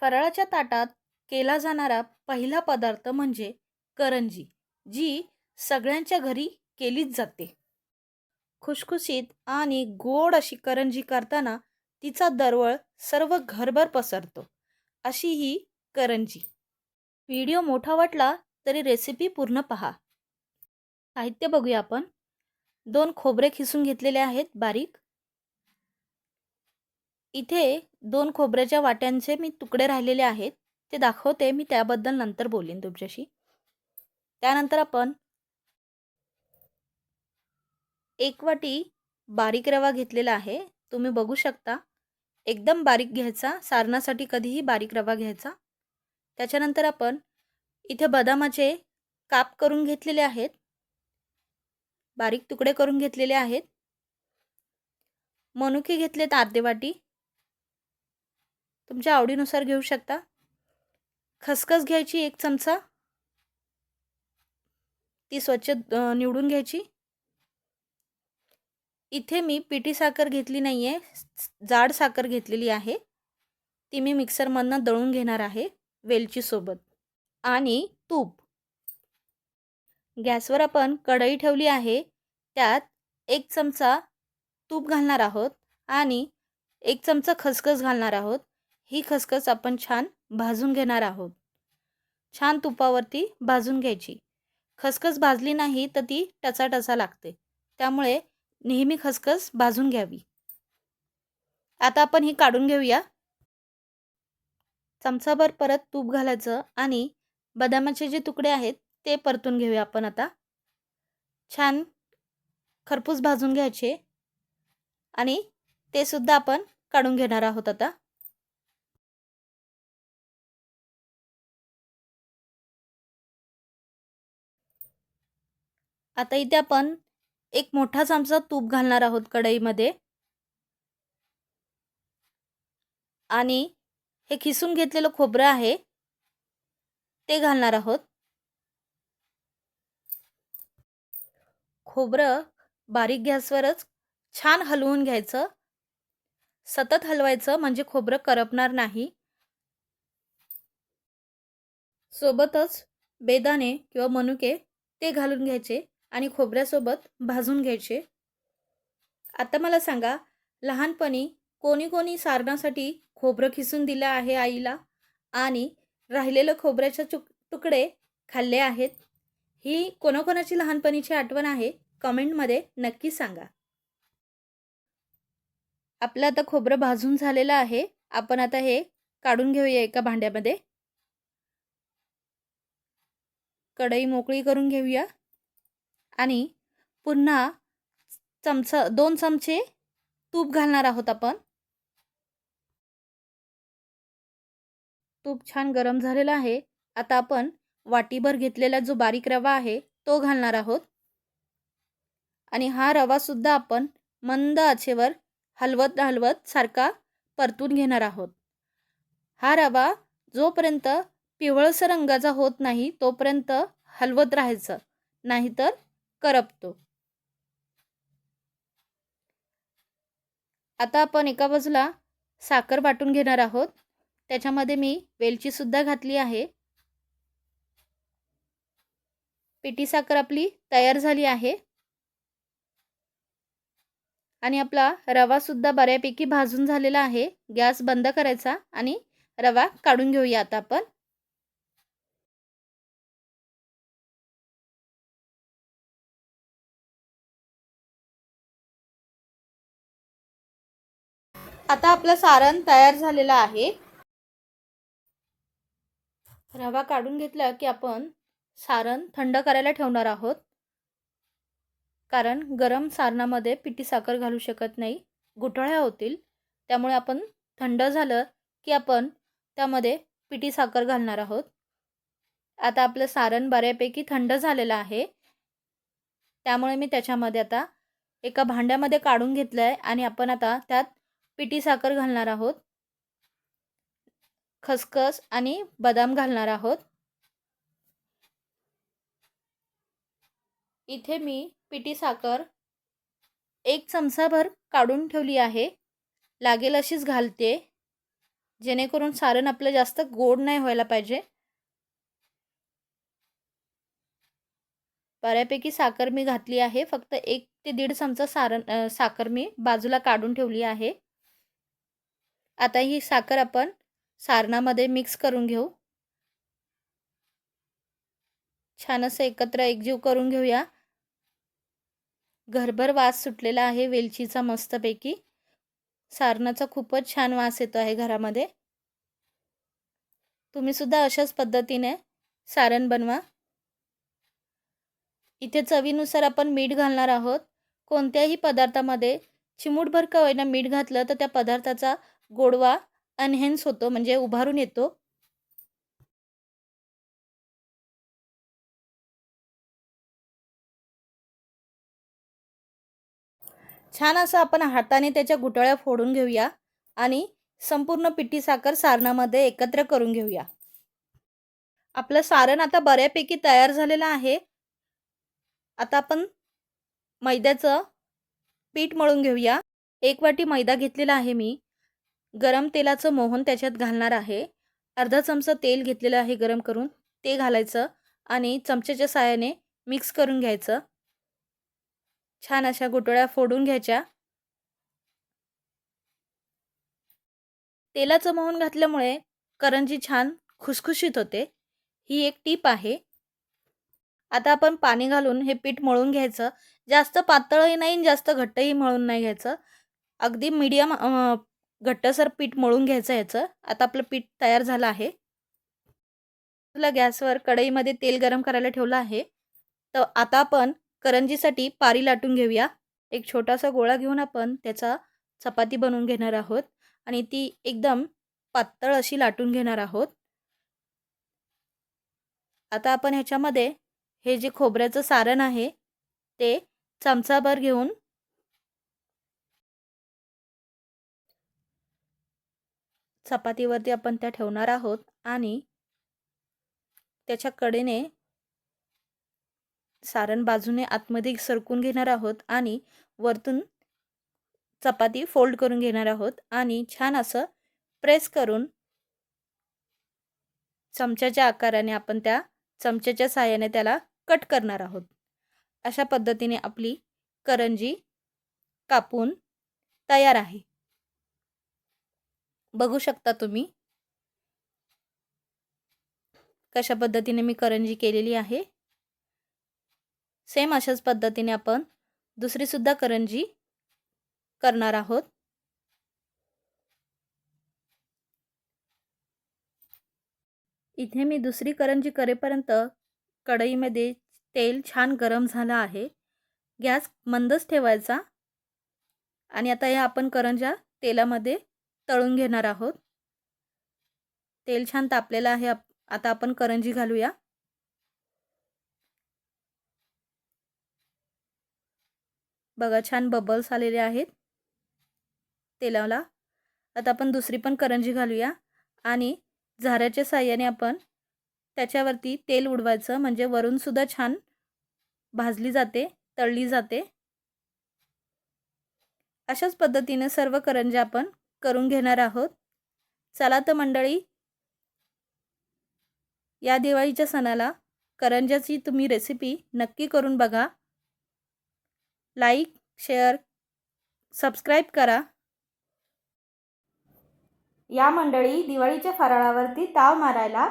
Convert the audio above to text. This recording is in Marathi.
फराळाच्या ताटात केला जाणारा पहिला पदार्थ म्हणजे करंजी जी सगळ्यांच्या घरी केलीच जाते. खुशखुशीत आणि गोड अशी करंजी करताना तिचा दरवळ सर्व घरभर पसरतो. अशी ही करंजी. व्हिडिओ मोठा वाटला तरी रेसिपी पूर्ण पहा. साहित्य बघूया आपण. दोन खोबरे खिसून घेतलेले आहेत बारीक. इथे दोन खोबऱ्याच्या वाट्यांचे मी तुकडे राहिलेले आहेत ते दाखवते मी त्याबद्दल नंतर बोलेन तुमच्याशी. त्यानंतर आपण एक वाटी बारीक रवा घेतलेला आहे तुम्ही बघू शकता. एकदम बारीक घ्यायचा सारणासाठी कधीही बारीक रवा घ्यायचा. त्याच्यानंतर आपण इथे बदामाचे काप करून घेतलेले आहेत. बारीक तुकडे करून घेतलेले आहेत. मनुके घेतलेत अर्धे वाटी. तुमच्या आवडीनुसार घेऊ शकता. खसखस घ्यायची एक चमचा. ती स्वच्छ निवडून घ्यायची. इथे मी पिठी साखर घेतली नाही आहे जाड साखर घेतलेली आहे. ती मी मिक्सरमधनं दळून घेणार आहे वेलचीसोबत आणि तूप. गॅसवर आपण कढई ठेवली आहे. त्यात एक चमचा तूप घालणार आहोत आणि एक चमचा खसखस घालणार आहोत. ही खसखस आपण छान भाजून घेणार आहोत. छान तुपावरती भाजून घ्यायची. खसखस भाजली नाही तर ती टचाटसा लागते. त्यामुळे नेहमी खसखस भाजून घ्यावी. आता आपण ही काढून घेऊया. चमचाभर परत तूप घालायचं आणि बदामाचे जे तुकडे आहेत ते परतून घेऊया आपण आता. छान खरपूस भाजून घ्यायचे. आणि ते सुद्धा आपण काढून घेणार आहोत आता. आता इथे आपण एक मोठा चमचा तूप घालणार आहोत कढईमध्ये. आणि हे खिसून घेतलेलं खोबरं आहे ते घालणार आहोत. खोबरं बारीक गॅसवरच छान हलवून घ्यायचं. सतत हलवायचं म्हणजे खोबरं करपणार नाही. सोबतच बेदाणे किंवा मनुके ते घालून घ्यायचे. आणि खोबऱ्यासोबत भाजून घ्यायचे. आता मला सांगा लहानपणी कोणी कोणी सारणासाठी खोबरं खिसून दिलं आहे आईला? आणि राहिलेलं खोबऱ्याचे चुक तुकडे खाल्ले आहेत? ही कोणाकोणाची लहानपणीची आठवण आहे? कमेंटमध्ये नक्की सांगा. आपलं आता खोबरं भाजून झालेलं आहे. आपण आता हे काढून घेऊया एका भांड्यामध्ये. कढई मोकळी करून घेऊया. आणि पुन्हा चमचा दोन चमचे तूप घालणार आहोत आपण. तूप छान गरम झालेलं आहे. आता आपण वाटीभर घेतलेला जो बारीक रवा आहे तो घालणार आहोत. आणि हा रवासुद्धा आपण मंद आचेवर हलवत हलवत सारखा परतून घेणार आहोत. हा रवा जोपर्यंत पिवळसर रंगाचा होत नाही तोपर्यंत हलवत राहायचं. नाहीतर करपतो. आता आपण एका बाजूला साखर वाटून घेणार आहोत. त्याच्यामध्ये मी वेलचीसुद्धा घातली आहे. पिठी साखर आपली तयार झाली आहे. आणि आपला रवासुद्धा बऱ्यापैकी भाजून झालेला आहे. गॅस बंद करायचा आणि रवा काढून घेऊया आता आपण. आता आपलं सारण तयार झालेलं आहे. रवा काढून घेतला की आपण सारण थंड करायला ठेवणार आहोत. कारण गरम सारणामध्ये पिठी साखर घालू शकत नाही. गुठळ्या होतील. त्यामुळे आपण थंड झालं की आपण त्यामध्ये पिठी साखर घालणार आहोत. आता आपलं सारण बऱ्यापैकी थंड झालेलं आहे. त्यामुळे मी त्याच्यामध्ये आता एका भांड्यामध्ये काढून घेतलं आहे आणि आपण आता त्यात पिठी साखर घालणार आहोत. खसखस आणि बदाम घालणार आहोत. इथे मी पिठी साखर एक चमचाभर काढून ठेवली आहे. लागेल अशीच घालते. जेणेकरून सारण आपलं जास्त गोड नाही व्हायला पाहिजे. बऱ्यापैकी साखर मी घातली आहे. फक्त एक ते दीड चमचा सारण साखर मी बाजूला काढून ठेवली आहे. आता ही साखर आपण सारणामध्ये मिक्स करून घेऊ. छान असं एकत्र एकजीव करून घेऊया. घरभर वास सुटलेला आहे वेलचीचा मस्तपैकी. सारणाचा खूपच छान वास येतो आहे घरामध्ये. तुम्ही सुद्धा अशाच पद्धतीने सारण बनवा. इथे चवीनुसार आपण मीठ घालणार आहोत. कोणत्याही पदार्थामध्ये चिमूटभर का होईना मीठ घातलं तर त्या पदार्थाचा गोडवा अनहेन्स होतो म्हणजे उभारून येतो. छान असं आपण हाताने त्याच्या गुटळ्या फोडून घेऊया आणि संपूर्ण पिठी साखर सारणामध्ये एकत्र करून घेऊया. आपलं सारण आता बऱ्यापैकी तयार झालेलं आहे. आता आपण मैद्याचं पीठ मळून घेऊया. एक वाटी मैदा घेतलेला आहे मी. गरम तेलाचं मोहन त्याच्यात घालणार आहे. अर्धा चमचा तेल घेतलेलं आहे गरम करून. ते घालायचं आणि चमच्याच्या साहाय्याने मिक्स करून घ्यायचं. छान अशा गोटोळ्या फोडून घ्यायच्या. तेलाचं मोहन घातल्यामुळे करंजी छान खुसखुशीत होते. ही एक टीप आहे. आता आपण पाणी घालून हे पीठ मळून घ्यायचं. जास्त पातळही नाही जास्त घट्टही मळून नाही घ्यायचं. अगदी मीडियम घट्टसर पीठ मळून घ्यायचं याचं. आता आपलं पीठ तयार झालं आहे. तुला गॅसवर कढईमध्ये तेल गरम करायला ठेवलं आहे. तर आता आपण करंजीसाठी पारी लाटून घेऊया. एक छोटासा गोळा घेऊन आपण त्याचा चपाती बनवून घेणार आहोत. आणि ती एकदम पातळ अशी लाटून घेणार आहोत. आता आपण ह्याच्यामध्ये हे जे खोबऱ्याचं सारण आहे ते चमचाभर घेऊन चपातीवरती आपण त्या ठेवणार आहोत आणि त्याच्या कडेने सारण बाजूने आतमध्ये सरकून घेणार आहोत आणि वरतून चपाती फोल्ड करून घेणार आहोत आणि छान असं प्रेस करून चमच्याच्या आकाराने आपण त्या चमच्याच्या साहाय्याने त्याला कट करणार आहोत. अशा पद्धतीने आपली करंजी कापून तयार आहे. बघू शकता तुम्ही. कशा पद्धतीने मी करंजी केलेली आहे. सेम अशाच पद्धतीने आपण दुसरीसुद्धा करंजी करणार आहोत. इथे मी दुसरी करंजी करेपर्यंत कढईमध्ये तेल छान गरम झालं आहे. गॅस मंदच ठेवायचा. आणि आता या आपण करंजा तेलामध्ये तळून घेणार आहोत. तेल छान तापलेलं आहे. आता आपण करंजी घालूया. बघा छान बबल्स आलेले आहेत. तेलाला. आता आपण दुसरी पण करंजी घालूया. आणि झाऱ्याच्या साह्याने आपण त्याच्यावरती तेल उडवायचं. म्हणजे वरूनसुद्धा छान भाजली जाते तळली जाते. अशाच पद्धतीने सर्व करंज्या आपण करून घेणार आहोत. चला तर मंडळी या दिवाळीच्या सणाला करंजाची तुम्ही रेसिपी नक्की करून बघा. लाईक शेअर सबस्क्राईब करा. या मंडळी दिवाळीच्या फराळावरती ताव मारायला